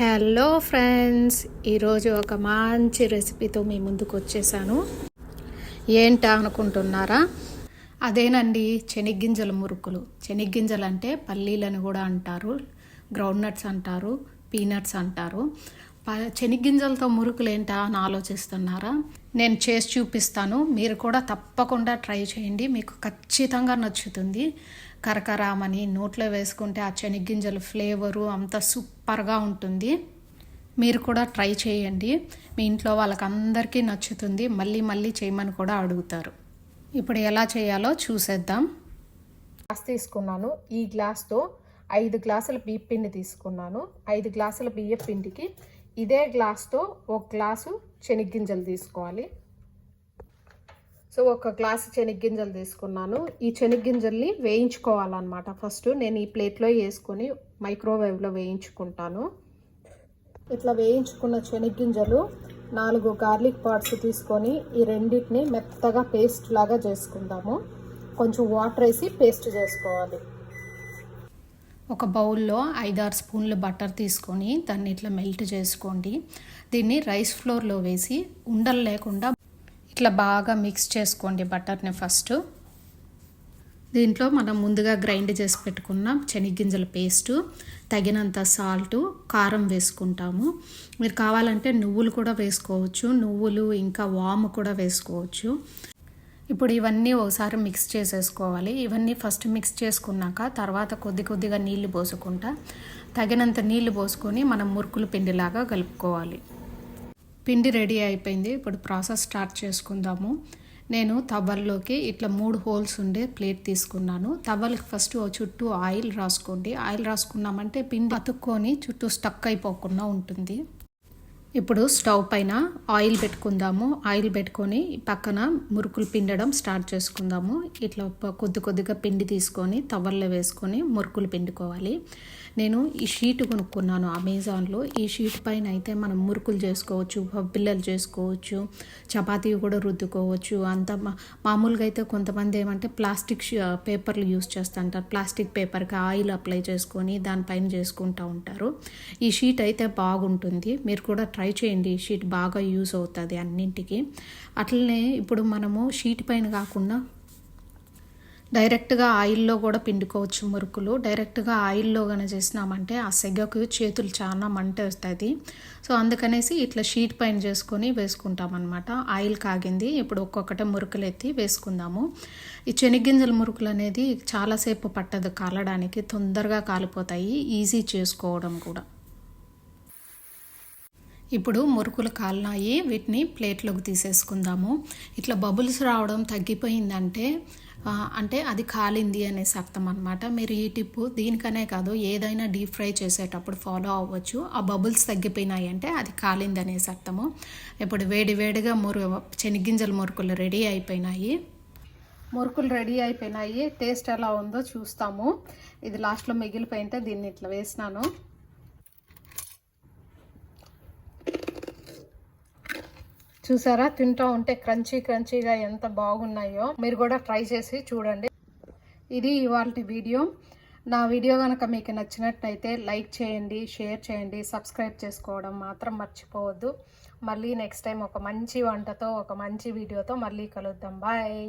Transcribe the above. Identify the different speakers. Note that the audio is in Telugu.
Speaker 1: హలో ఫ్రెండ్స్ ఈరోజు ఒక మంచి రెసిపీతో మీ ముందుకు వచ్చేసాను ఏంటా అనుకుంటున్నారా అదేనండి శనగ్గింజల మురుకులు చెనిగ్గింజలు అంటే పల్లీలని కూడా అంటారు గ్రౌండ్ నట్స్ అంటారు పీనట్స్ అంటారు చెనిగ్గింజలతో మురుకులేంటా అని ఆలోచిస్తున్నారా నేను చేసి చూపిస్తాను మీరు కూడా తప్పకుండా ట్రై చేయండి మీకు ఖచ్చితంగా నచ్చుతుంది కరకరామని నోట్లో వేసుకుంటే ఆ చెనిగ్గింజల ఫ్లేవరు అంత సూపర్గా ఉంటుంది మీరు కూడా ట్రై చేయండి మీ ఇంట్లో వాళ్ళకందరికీ నచ్చుతుంది మళ్ళీ మళ్ళీ చేయమని కూడా అడుగుతారు ఇప్పుడు ఎలా చేయాలో చూసేద్దాం గ్లాస్ తీసుకున్నాను ఈ గ్లాస్తో ఐదు గ్లాసుల బియ్య పిండి తీసుకున్నాను ఐదు గ్లాసుల బియ్య పిండికి ఇదే గ్లాస్తో ఒక గ్లాసు శనగ్గింజలు తీసుకోవాలి సో ఒక గ్లాసు శనగ్గింజలు తీసుకున్నాను ఈ శనగ్గింజల్ని వేయించుకోవాలన్నమాట ఫస్ట్ నేను ఈ ప్లేట్లో వేసుకొని మైక్రోవేవ్లో వేయించుకుంటాను ఇట్లా వేయించుకున్న శనగ్గింజలు నాలుగు గార్లిక్ పార్ట్స్ తీసుకొని ఈ రెండింటిని మెత్తగా పేస్ట్ లాగా చేసుకుందాము కొంచెం వాటర్ వేసి పేస్ట్ చేసుకోవాలి ఒక బౌల్లో ఐదారు స్పూన్ల బటర్ తీసుకొని దాన్ని ఇట్లా మెల్ట్ చేసుకోండి దీన్ని రైస్ ఫ్లోర్లో వేసి ఉండలు లేకుండా ఇట్లా బాగా మిక్స్ చేసుకోండి బటర్ని ఫస్ట్ దీంట్లో మనం ముందుగా గ్రైండ్ చేసి పెట్టుకున్న శనగగింజల పేస్టు తగినంత సాల్టు కారం వేసుకుంటాము మీరు కావాలంటే నువ్వులు కూడా వేసుకోవచ్చు నువ్వులు ఇంకా వాము కూడా వేసుకోవచ్చు ఇప్పుడు ఇవన్నీ ఒకసారి మిక్స్ చేసేసుకోవాలి ఇవన్నీ ఫస్ట్ మిక్స్ చేసుకున్నాక తర్వాత కొద్ది కొద్దిగా నీళ్లు పోసుకుంటా తగినంత నీళ్లు పోసుకొని మనం మురుకులు పిండిలాగా కలుపుకోవాలి పిండి రెడీ అయిపోయింది ఇప్పుడు ప్రాసెస్ స్టార్ట్ చేసుకుందాము నేను తవ్వల్లోకి ఇట్లా మూడు హోల్స్ ఉండే ప్లేట్ తీసుకున్నాను తవ్వలకి ఫస్ట్ చుట్టూ ఆయిల్ రాసుకోండి ఆయిల్ రాసుకున్నామంటే పిండి అతుక్కొని చుట్టూ స్టక్ అయిపోకుండా ఉంటుంది ఇప్పుడు స్టవ్ పైన ఆయిల్ పెట్టుకుందాము ఆయిల్ పెట్టుకొని పక్కన మురుకులు పిండడం స్టార్ట్ చేసుకుందాము ఇట్లా కొద్ది కొద్దిగా పిండి తీసుకొని తవర్లో వేసుకొని మురుకులు పిండుకోవాలి నేను ఈ షీట్ కొనుక్కున్నాను అమెజాన్లో ఈ షీట్ పైన అయితే మనం మురుకులు చేసుకోవచ్చు పిల్లలు చేసుకోవచ్చు చపాతీ కూడా రుద్దుకోవచ్చు అంత మామూలుగా అయితే కొంతమంది ఏమంటే ప్లాస్టిక్ పేపర్లు యూజ్ చేస్తూ ఉంటారు ప్లాస్టిక్ పేపర్కి ఆయిల్ అప్లై చేసుకొని దానిపైన చేసుకుంటూ ఉంటారు ఈ షీట్ అయితే బాగుంటుంది మీరు కూడా ట్రై ట్రై చేయండి షీట్ బాగా యూజ్ అవుతుంది అన్నింటికి అట్లనే ఇప్పుడు మనము షీట్ పైన కాకుండా డైరెక్ట్గా ఆయిల్లో కూడా పిండుకోవచ్చు మురుకులు డైరెక్ట్గా ఆయిల్లో కానీ చేసినామంటే ఆ సెగకు చేతులు చాలా మంట వస్తుంది సో అందుకనేసి ఇట్లా షీట్ పైన చేసుకొని వేసుకుంటాం అనమాట ఆయిల్ కాగింది ఇప్పుడు ఒక్కొక్కటే మురుకులు ఎత్తి వేసుకుందాము ఈ చెనిగ్గింజల మురుకులు అనేది చాలాసేపు పట్టదు కాలడానికి తొందరగా కాలిపోతాయి ఈజీ చేసుకోవడం కూడా ఇప్పుడు మురుకులు కాలినాయి వీటిని ప్లేట్లోకి తీసేసుకుందాము ఇట్లా బబుల్స్ రావడం తగ్గిపోయిందంటే అంటే అది కాలింది అనేసి అర్థం అనమాట మీరు ఈ టిప్పు దీనికనే కాదు ఏదైనా డీప్ ఫ్రై చేసేటప్పుడు ఫాలో అవ్వచ్చు ఆ బబుల్స్ తగ్గిపోయినాయి అంటే అది కాలింది అనేసి అర్థము ఇప్పుడు వేడి వేడిగా మురు చెనిగింజల మురుకులు రెడీ అయిపోయినాయి మురుకులు రెడీ అయిపోయినాయి టేస్ట్ ఎలా ఉందో చూస్తాము ఇది లాస్ట్లో మిగిలిపోయింటే దీన్ని ఇట్లా వేసినాను చూసారా తింటా ఉంటే క్రంచీ క్రంచీగా ఎంత బాగున్నాయో మీరు కూడా ట్రై చేసి చూడండి ఇది ఇవాళ వీడియో నా వీడియో కనుక మీకు నచ్చినట్టయితే లైక్ చేయండి షేర్ చేయండి సబ్స్క్రైబ్ చేసుకోవడం మాత్రం మర్చిపోవద్దు మళ్ళీ నెక్స్ట్ టైం ఒక మంచి వంటతో ఒక మంచి వీడియోతో మళ్ళీ కలుద్దాం బాయ్